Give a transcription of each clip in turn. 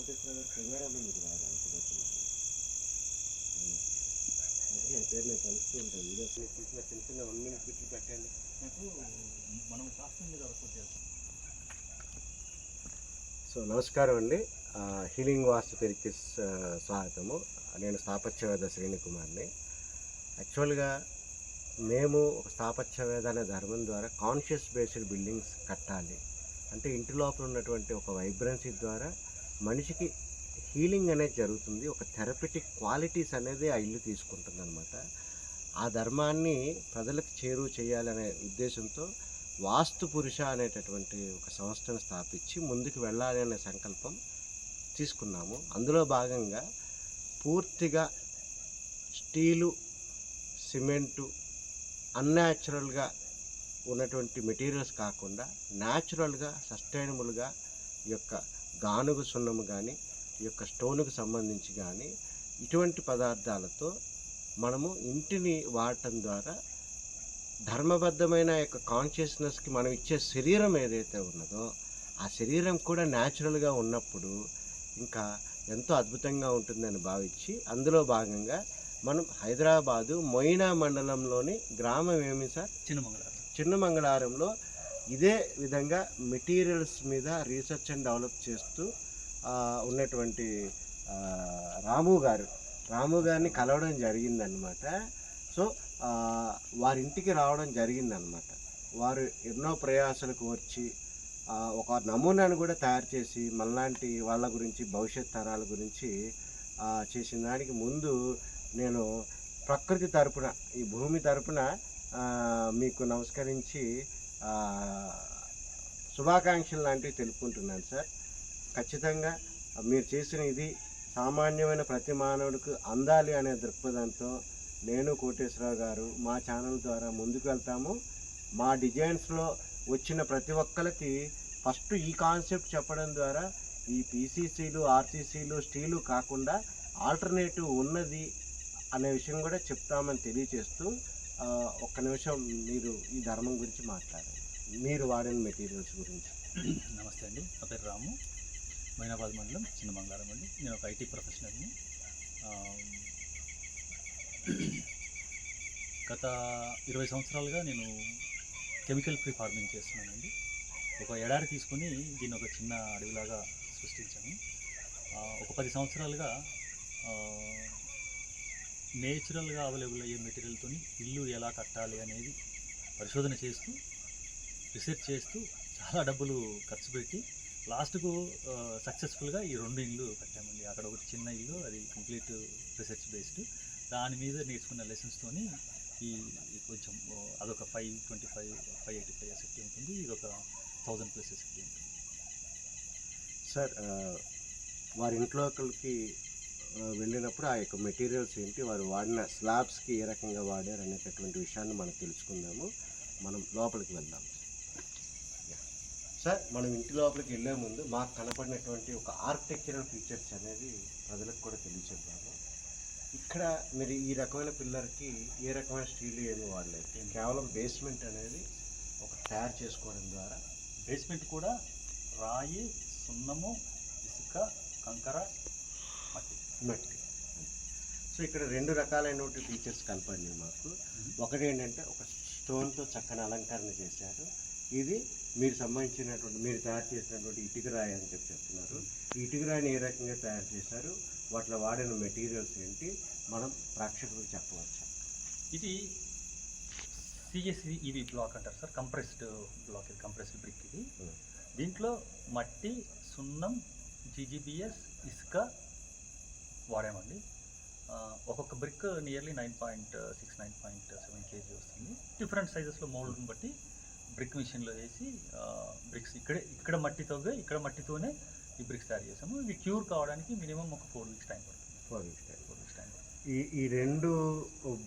కోటేశ్వర గారు కెమెరాలో మీరు రారు అనుకోబోతున్నాను అందుకే పేరు నేను కలుస్తూ ఉంటాను వీడియోస్ మీరు తీసిన చిన్న చిన్న వన్ మినిట్ బిట్లు పెట్టండి నాకు మనం సో నమస్కారం అండి హీలింగ్ వాస్తు పెరికి స్వాగతము నేను స్థాపత్యవేద శ్రేణి కుమార్ని యాక్చువల్గా మేము ఒక స్థాపత్యవేద అనే ధర్మం ద్వారా కాన్షియస్ బేస్డ్ బిల్డింగ్స్ కట్టాలి అంటే ఇంటి లోపల ఉన్నటువంటి ఒక వైబ్రెన్సీ ద్వారా మనిషికి హీలింగ్ అనేది జరుగుతుంది. ఒక థెరపెటిక్ క్వాలిటీస్ అనేది ఆ ఇల్లు తీసుకుంటుంది అనమాట ఆ ధర్మాన్ని ప్రజలకు చేరువ చేయాలనే ఉద్దేశంతో వాస్తు పురుష అనేటటువంటి ఒక సంస్థను స్థాపించి ముందుకు వెళ్ళాలి అనే సంకల్పం తీసుకున్నాము. అందులో భాగంగా పూర్తిగా స్టీలు సిమెంటు అన్యాచురల్గా ఉన్నటువంటి మెటీరియల్స్ కాకుండా న్యాచురల్గా సస్టైనబుల్గా ఈ యొక్క గానుగు సున్నము కానీ ఈ యొక్క స్టోన్కు సంబంధించి కానీ ఇటువంటి పదార్థాలతో మనము ఇంటిని వాడటం ద్వారా ధర్మబద్ధమైన యొక్క కాన్షియస్నెస్కి మనం ఇచ్చే శరీరం ఏదైతే ఉన్నదో ఆ శరీరం కూడా న్యాచురల్గా ఉన్నప్పుడు ఇంకా ఎంతో అద్భుతంగా ఉంటుందని భావించి అందులో భాగంగా మనం హైదరాబాదు మొయినా మండలంలోని గ్రామం ఏమి సార్? చిన్న మంగళవారం చిన్న మంగళవారంలో ఇదే విధంగా మెటీరియల్స్ మీద రీసెర్చ్ అండ్ డెవలప్ చేస్తూ ఉన్నటువంటి రాము గారు రాము గారిని కలవడం జరిగిందనమాట సో వారింటికి రావడం జరిగిందనమాట వారు ఎన్నో ప్రయాసాలకు వచ్చి ఒక నమూనాను కూడా తయారు చేసి మళ్ళాంటి వాళ్ళ గురించి భవిష్యత్ తరాల గురించి చేసిన దానికి ముందు నేను ప్రకృతి తరపున ఈ భూమి తరపున మీకు నమస్కరించి శుభాకాంక్షలు లాంటివి తెలుపుకుంటున్నాను సార్. ఖచ్చితంగా మీరు చేసిన ఇది సామాన్యమైన ప్రతి మానవుడికి అందాలి అనే దృక్పథంతో నేను కోటేశ్వరరావు గారు మా ఛానల్ ద్వారా ముందుకు వెళ్తాము. మా డిజైన్స్లో వచ్చిన ప్రతి ఒక్కరికి ఫస్ట్ ఈ కాన్సెప్ట్ చెప్పడం ద్వారా ఈ పీసీసీలు ఆర్సీసీలు స్టీలు కాకుండా ఆల్టర్నేటివ్ ఉన్నది అనే విషయం కూడా చెప్తామని తెలియచేస్తూ ఒక్క నిమిషం మీరు ఈ ధర్మం గురించి మాట్లాడండి. మీరు వాడిన మెటీరియల్స్ గురించి. నమస్తే అండి. నా పేరు రాము. మైనాబాద్ మండలం చిన్న బంగారం అండి. నేను ఒక ఐటీ ప్రొఫెషనల్ని గత ఇరవై సంవత్సరాలుగా నేను కెమికల్ ఫ్రీ ఫార్మింగ్ చేస్తున్నానండి. ఒక ఎడారి తీసుకొని దీన్ని ఒక చిన్న అడవిలాగా సృష్టించాను. ఒక పది సంవత్సరాలుగా నేచురల్గా అవైలబుల్ అయ్యే మెటీరియల్తో ఇల్లు ఎలా కట్టాలి అనేది పరిశోధన చేస్తూ రీసెర్చ్ చేస్తూ చాలా డబ్బులు ఖర్చు పెట్టి లాస్ట్కు సక్సెస్ఫుల్గా ఈ రెండు ఇల్లు కట్టామండి. అక్కడ ఒకటి చిన్న ఇల్లు అది కంప్లీట్ రీసెర్చ్ బేస్డ్. దాని మీద నేర్చుకున్న లెసన్స్తోని ఈ కొంచెం అదొక five twenty five five eighty five SFT ఉంటుంది. ఇది ఒక థౌజండ్ ప్లస్ ఎస్ఎఫ్టీ ఉంటుంది. సార్ వారి ఇంట్లో ఒకరికి వెళ్ళినప్పుడు ఆ యొక్క మెటీరియల్స్ ఏంటి వారు వాడిన స్లాబ్స్కి ఏ రకంగా వాడారు అనేటటువంటి విషయాన్ని మనం తెలుసుకుందాము. మనం లోపలికి వెళ్దాం. సార్ మనం ఇంటి లోపలికి వెళ్ళే ముందు మాకు కనపడినటువంటి ఒక ఆర్కిటెక్చరల్ ఫీచర్స్ అనేది ప్రజలకు కూడా తెలియచేద్దాము. ఇక్కడ మీరు ఈ రకమైన పిల్లర్కి ఏ రకమైన స్టీల్ ఏమి వాడలేదు. కేవలం బేస్మెంట్ అనేది ఒక తయారు చేసుకోవడం ద్వారా బేస్మెంట్ కూడా రాయి సున్నము ఇసుక కంకర మట్టి. సో ఇక్కడ రెండు రకాలైనటువంటి ఫీచర్స్ కనపడినాయి మాకు. ఒకటి ఏంటంటే ఒక స్టోన్తో చక్కని అలంకరణ చేశారు. ఇది మీరు సంబంధించినటువంటి మీరు తయారు చేసినటువంటి ఇటుక రాయి అని చెప్పి చెప్తున్నారు. ఈ ఇటుక రాయిని ఏ రకంగా తయారు చేశారు? వాటిలో వాడిన మెటీరియల్స్ ఏంటి? మనం ప్రేక్షకులకు చెప్పవచ్చు? ఇది సిఎస్ఈవి బ్లాక్ అంటారు సార్. కంప్రెస్డ్ బ్లాక్ ఇది కంప్రెస్డ్ బ్రిక్ ఇది. Hmm. దీంట్లో మట్టి సున్నం జీజీబీఎస్ ఇసుక వాడామండి. ఒక్కొక్క brick nearly nine point six nine point seven KG వస్తుంది. డిఫరెంట్ సైజెస్లో మోల్డ్ని బట్టి బ్రిక్ మిషన్లో వేసి బ్రిక్స్ ఇక్కడే ఇక్కడ మట్టితో ఇక్కడ మట్టితోనే ఈ బ్రిక్స్ తయారు చేసాము. ఇవి క్యూర్ కావడానికి మినిమం ఒక ఫోర్ వీక్స్ టైం పడుతుంది. Four weeks four weeks time ఈ ఈ రెండు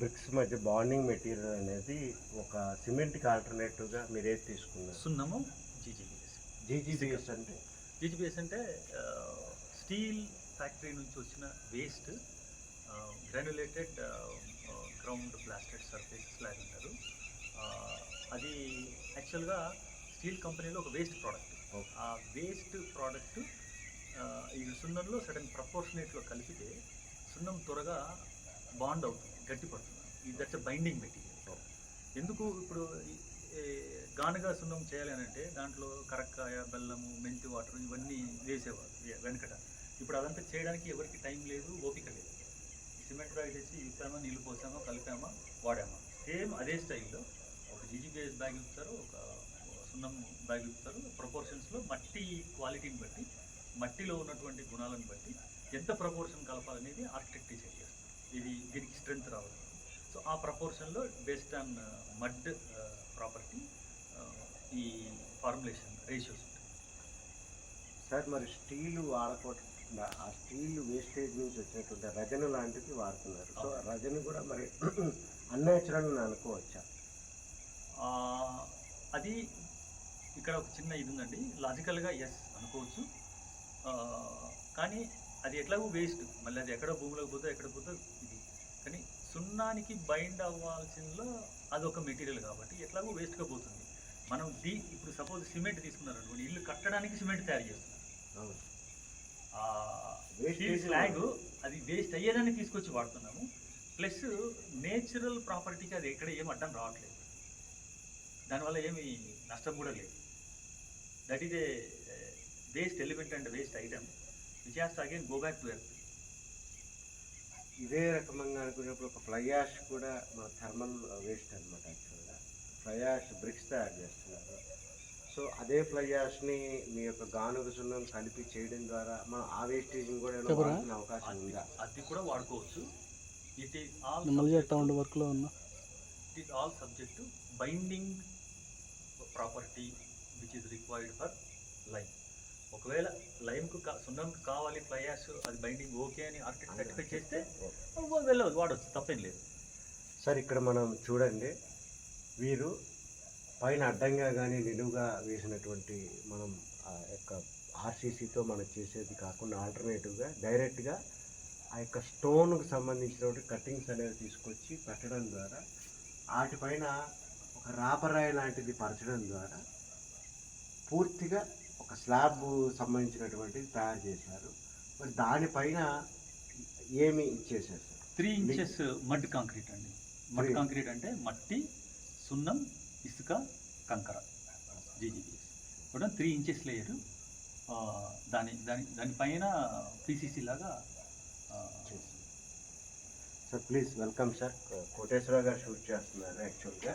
బ్రిక్స్ మధ్య బాండింగ్ మెటీరియల్ అనేది ఒక సిమెంట్కి ఆల్టర్నేటివ్గా మీరు ఏది తీసుకున్నారు? సున్నము జీజీబీఎస్. జీజీబీఎస్ అంటే? జీజీబీఎస్ అంటే స్టీల్ ఫ్యాక్టరీ నుంచి వచ్చిన waste granulated ground blasted surface slag అంటారు ఆ, అది యాక్చువల్గా స్టీల్ కంపెనీలో ఒక వేస్ట్ ప్రోడక్ట్. ఆ వేస్ట్ ప్రోడక్ట్ ఈ సున్నంలో సడన్ ప్రపోర్షనేట్లో కలిపితే సున్నం త్వరగా బాండ్ అవుతుంది గట్టిపడుతుంది ఇది దట్స్ బైండింగ్ మెటీరియల్. ఎందుకు ఇప్పుడు గానుగా సున్నం చేయాలి అని అంటే దాంట్లో కరక్కాయ బెల్లము మెంతి వాటర్ ఇవన్నీ వేసేవారు వెనకట. ఇప్పుడు అదంతా చేయడానికి ఎవరికి టైం లేదు ఓపిక లేదు. సిమెంట్ బ్యాగ్ తెచ్చి ఇస్తామా నీళ్ళు పోసామా కలిపామా వాడామా? సేమ్ అదే స్టైల్లో ఒక జీజీబీఎస్ బ్యాగ్ ఇస్తారు ఒక సున్నం బ్యాగ్ ఇస్తారు ప్రపోర్షన్స్లో మట్టి క్వాలిటీని బట్టి మట్టిలో ఉన్నటువంటి గుణాలను బట్టి ఎంత ప్రపోర్షన్ కలపాలనేది ఆర్కిటెక్ట్ డిసైడ్ చేస్తారు. ఇది దీనికి స్ట్రెంత్ రావాలి. సో ఆ ప్రపోర్షన్లో బేస్డ్ ఆన్ మడ్ ప్రాపర్టీ ఈ ఫార్ములేషన్ రేషియోస్ ఉంటాయి. సార్ మరి స్టీలు ఆడకూడదు. ఆ స్టీల్ వేస్టేజ్ నుంచి వచ్చినటువంటి రజన లాంటిది వాడుతున్నారు. సో. రజని కూడా మరి అన్యాచురల్ అని అనుకోవచ్చా? అది ఇక్కడ ఒక చిన్న ఇది ఉందండి లాజికల్గా ఎస్ అనుకోవచ్చు. కానీ అది ఎట్లాగో వేస్ట్ మళ్ళీ అది ఎక్కడ భూమిలోకి పోతే ఎక్కడ పోతే ఇది. కానీ సున్నానికి బైండ్ అవ్వాల్సిందో అదొక మెటీరియల్ కాబట్టి ఎట్లాగో వేస్ట్గా పోతుంది. మనం దీ ఇప్పుడు సపోజ్ సిమెంట్ తీసుకున్నారనుకోండి ఇల్లు కట్టడానికి సిమెంట్ తయారు చేస్తున్నారు అవును ఆ Wastage స్టీల్ స్లాగ్ అది వేస్ట్ అయ్యేదాన్ని తీసుకొచ్చి వాడుతున్నాము. ప్లస్ నేచురల్ ప్రాపర్టీకి అది ఎక్కడ ఏం అడ్డం రావట్లేదు. దానివల్ల ఏమి నష్టం కూడా లేదు. That is a waste element and waste item which has again go back to earth ఇదే రకంగా అనుకున్నప్పుడు ఒక ఫ్లై యాష్ కూడా మన థర్మల్ వేస్ట్ అనమాట యాక్చువల్గా ఫ్లై యాష్ బ్రిక్స్ తయారు చేస్తున్నారు. సో అదే ఫ్లై యాష్ని మీ యొక్క గానుగ సున్నం కలిపి చేయడం ద్వారా మనం ఆ వేస్టేజ్ని కూడా? వాడుకునే అవకాశం ఉందా? అది కూడా వాడుకోవచ్చు. ఇట్ ఈస్ ఆల్ మళ్ళీ ఉండే వర్క్లో ఉన్నా. It is all subject to binding property which is required for lime ఒకవేళ లైమ్కు కా సున్నంకి కావాలి ఫ్లై యాష్ అది బైండింగ్ ఓకే అని ఆర్కిటెక్ట్ సర్టిఫై చేస్తే వెళ్ళవచ్చు వాడవచ్చు తప్పేం లేదు. సార్ ఇక్కడ మనం చూడండి. వీరు పైన అడ్డంగా కానీ నిలువుగా వేసినటువంటి మనం ఆ యొక్క ఆర్సీసీతో మనం చేసేది కాకుండా ఆల్టర్నేటివ్గా డైరెక్ట్గా ఆ యొక్క స్టోన్కి సంబంధించినటువంటి కట్టింగ్స్ అనేవి తీసుకొచ్చి పెట్టడం ద్వారా వాటిపైన ఒక రాపరాయి లాంటిది పరచడం ద్వారా పూర్తిగా ఒక స్లాబ్ సంబంధించినటువంటిది తయారు చేశారు మరి దానిపైన ఏమి ఇచ్చేసారు sir three inches mud concrete అండి మడ్. కాంక్రీట్ అంటే మట్టి సున్నం ఇసుక కంకర. జీజీబీఎస్ కూడా త్రీ ఇంచెస్ లేయర్ దాని దాని దానిపైన పీసీసీ లాగా sir please welcome sir Koteswara Rao garu shoot చేస్తున్నారు యాక్చువల్గా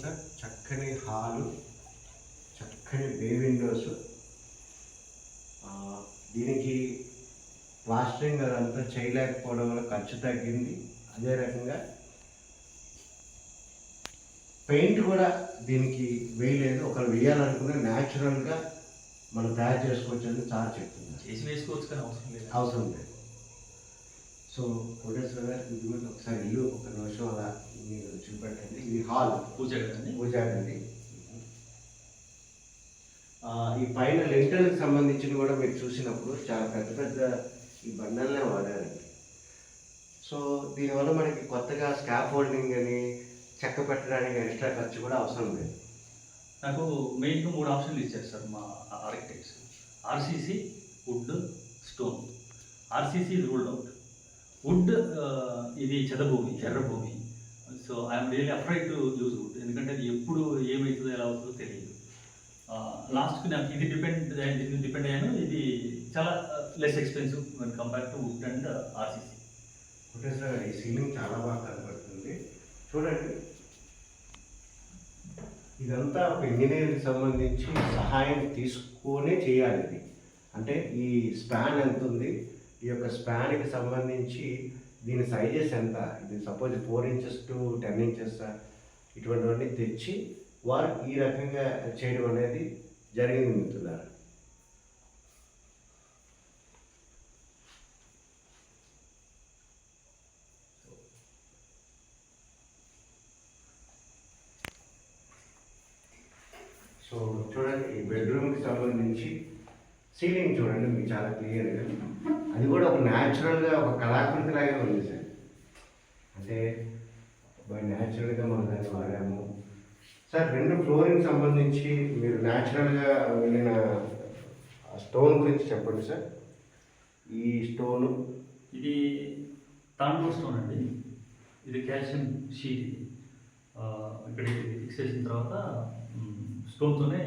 సార్ చక్కని హాలు చక్కని బే విండోస్ దీనికి ప్లాస్టరింగ్ అదంతా చేయలేకపోవడం వల్ల ఖర్చు తగ్గింది. అదే రకంగా పెయింట్ కూడా దీనికి వేయలేదు ఒకరు వేయాలనుకునే న్యాచురల్గా మనం తయారు చేసుకోవచ్చు అని సార్ చెప్తున్నారు. చేసి వేసుకోవచ్చు కానీ అవసరం లేదు. అవసరం లేదు. సో కోటేశ్వర గారు ఇది కూడా ఒకసారి ఇల్లు ఒక నిమిషం అలా మీరు చూపెట్టండి. ఇది హాల్. పూజ కదండి? పూజా గది ఈ పైన లెంటర్కి సంబంధించిన కూడా మీరు చూసినప్పుడు చాలా పెద్ద పెద్ద ఈ బండల్నే వాడారండి. సో దీనివల్ల మనకి కొత్తగా స్కాప్ హోల్డింగ్ అని చెక్క పెట్టడానికి ఎక్స్ట్రా ఖర్చు కూడా అవసరం లేదు. నాకు మెయిన్గా మూడు ఆప్షన్లు ఇచ్చారు సార్ మా architects RCC wood stone RCC ruled out wood ఇది చెదభూమి ఎర్రభూమి so I'm really afraid to use wood ఎందుకంటే అది ఎప్పుడు ఏమవుతుందో ఎలా అవుతుందో తెలియదు. లాస్ట్కి నాకు ఇది డిపెండ్ ఇది డిపెండ్ అయ్యాను ఇది చాలా less expensive one compare to wood and RCC Koteswara garu ఈ సీలింగ్ చాలా బాగా కనపడుతుంది చూడండి. ఇదంతా ఒక ఇంజనీరింగ్ సంబంధించి సహాయం తీసుకొని చేయాలి ఇది. అంటే ఈ స్పాన్ ఎంత ఉంది? ఈ యొక్క స్పాన్కి సంబంధించి దీని సైజెస్ ఎంత? ఇది suppose four inches to ten inches ఇటువంటివన్నీ తెచ్చి వారు ఈ రకంగా చేయడం అనేది జరిగింది మిత్రులారా సో చూడండి ఈ బెడ్రూమ్కి సంబంధించి సీలింగ్ చూడండి మీకు చాలా క్లియర్గా అది కూడా ఒక న్యాచురల్గా ఒక కళాకృతి లాగే ఉంది సార్. అంటే బై న్యాచురల్గా మనం దాన్ని వాడాము. సార్ రెండు ఫ్లోరింగ్ సంబంధించి మీరు న్యాచురల్గా వెళ్ళిన స్టోన్ గురించి చెప్పండి సార్. ఈ స్టోను ఇది తాండూర్ స్టోన్ అండి. ఇది క్యాల్షియం షీట్ ఇది ఆ, ఫిక్స్ చేసిన తర్వాత స్టోన్తోనే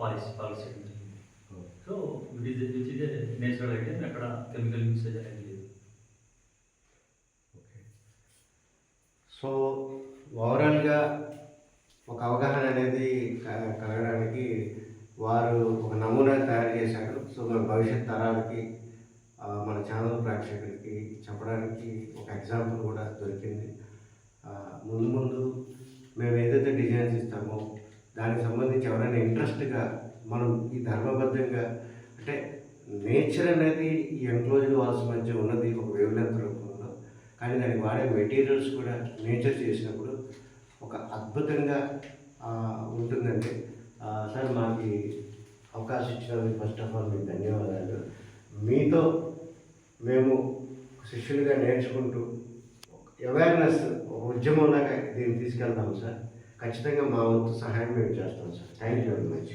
పాలిష్ పాలిష్ చేయడం so which is natural item ఎక్కడ కెమికల్ యూసేజ్ అనేది లేదు. ఓకే. సో ఓవరాల్గా ఒక అవగాహన అనేది క- కలగడానికి వారు ఒక నమూనా తయారు చేశారు. సో మన భవిష్యత్ తరాలకి మన ఛానల్ ప్రేక్షకులకి చెప్పడానికి ఒక ఎగ్జాంపుల్ కూడా దొరికింది. ముందు ముందు మేము ఏదైతే డిజైన్స్ ఇస్తామో దానికి సంబంధించి ఎవరైనా ఇంట్రెస్ట్గా మనం ఈ ధర్మబద్ధంగా అంటే నేచర్ అనేది ఈ ఎంక్లోజ్డ్ వాల్స్ మధ్య ఉన్నది ఒక వేవ్లెంత్ రూపంలో. కానీ దానికి వాడే మెటీరియల్స్ కూడా నేచర్ చేసినప్పుడు ఒక అద్భుతంగా ఉంటుందండి. సార్ మాకు అవకాశం ఇచ్చినందుకు ఫస్ట్ ఆఫ్ ఆల్ మీకు ధన్యవాదాలు. మీతో మేము శిష్యులుగా నేర్చుకుంటూ అవేర్నెస్ ఒక ఉద్యమంలాగా దీన్ని తీసుకెళ్తాం సార్. ఖచ్చితంగా మా వంతు సహాయం మేము చేస్తాం sir. Thank you very much